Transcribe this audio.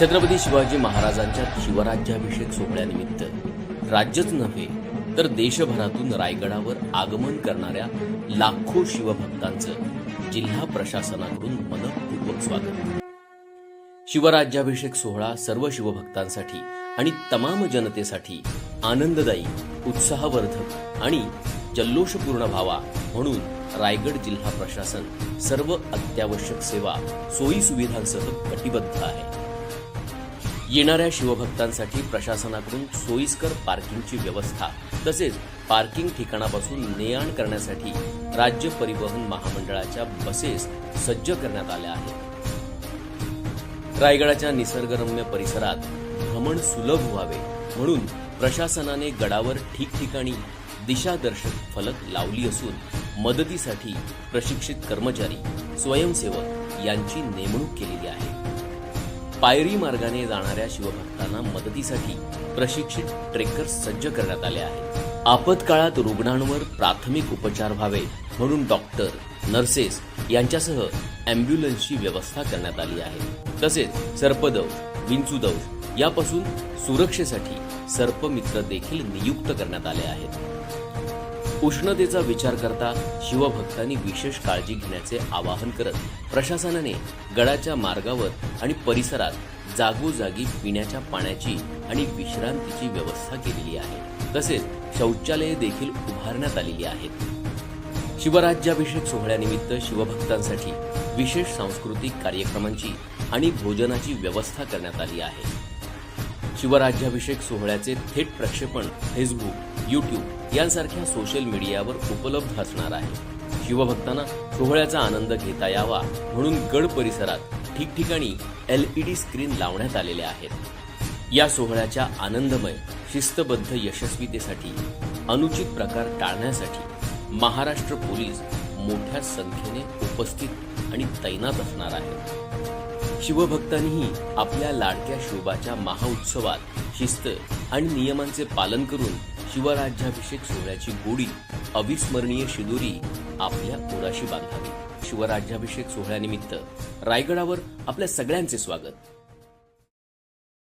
छत्रपती शिवाजी महाराजांच्या शिवराज्याभिषेक सोहळ्यानिमित्त राज्यच नव्हे तर देशभरातून रायगडावर आगमन करणाऱ्या लाखो शिवभक्तांचं जिल्हा प्रशासनाकडून मनपूर्वक स्वागत. शिवराज्याभिषेक सोहळा सर्व शिवभक्तांसाठी आणि तमाम जनतेसाठी आनंददायी उत्साहवर्धक आणि जल्लोषपूर्ण व्हावा म्हणून रायगड जिल्हा प्रशासन सर्व अत्यावश्यक सेवा सोयी सुविधांसह कटिबद्ध आहे. येणाऱ्या शिवभक्तांसाठी प्रशासनाकडून सोयीस्कर पार्किंगची व्यवस्था तसेच पार्किंग ठिकाणापासून ने आण करण्यासाठी राज्य परिवहन महामंडळाच्या बसेस सज्ज करण्यात आल्या आहेत. रायगडाच्या निसर्गरम्य परिसरात भ्रमण सुलभ व्हावे म्हणून प्रशासनाने गडावर ठिकठिकाणी दिशादर्शक फलक लावली असून मदतीसाठी प्रशिक्षित कर्मचारी स्वयंसेवक यांची नेमणूक केलेली आहे. पायरी मार्गाने जाणाऱ्या शिवभक्तांना मदतीसाठी प्रशिक्षित ट्रेकर्स सज्ज करण्यात आले आहेत. आपत्काळात रुग्णांवर प्राथमिक उपचार व्हावे म्हणून डॉक्टर नर्सेस यांच्यासह अँब्युलन्सची व्यवस्था करण्यात आली आहे. तसेच सर्पदव विंचूदव यापासून सुरक्षेसाठी सर्पमित्र देखील नियुक्त करण्यात आले आहेत. उष्णतेचा विचार करता शिवभक्तांनी विशेष काळजी घेण्याचे आवाहन करत प्रशासनाने गडाच्या मार्गावर आणि परिसरात जागोजागी पिण्याच्या पाण्याची आणि विश्रांतीची व्यवस्था केलेली आहे. तसेच शौचालये देखील उभारण्यात आलेली आहेत. शिवराज्याभिषेक सोहळ्यानिमित्त शिवभक्तांसाठी विशेष सांस्कृतिक कार्यक्रमांची आणि भोजनाची व्यवस्था करण्यात आली आहे. शिवराज्याभिषेक सोहळ्याचे थेट प्रक्षेपण फेसबुक युट्यूब यांसारख्या सोशल मीडियावर उपलब्ध असणार आहे. शिवभक्तांना सोहळ्याचा आनंद घेता यावा म्हणून गड परिसरात ठिकठिकाणी एलईडी स्क्रीन लावण्यात आलेल्या आहेत. या सोहळ्याच्या आनंदमय शिस्तबद्ध यशस्वीतेसाठी अनुचित प्रकार टाळण्यासाठी महाराष्ट्र पोलीस मोठ्या संख्येने उपस्थित आणि तैनात असणार आहेत. शिवभक्तांनीही आपल्या लाडक्या शिवबाच्या महाउत्सवात शिस्त आणि नियमांचे पालन करून शिवराज्याभिषेक सोहळ्याची गोडी अविस्मरणीय शिदोरी आपल्या पोराशी बांधावी. शिवराज्याभिषेक सोहळ्यानिमित्त रायगडावर आपल्या सगळ्यांचे स्वागत.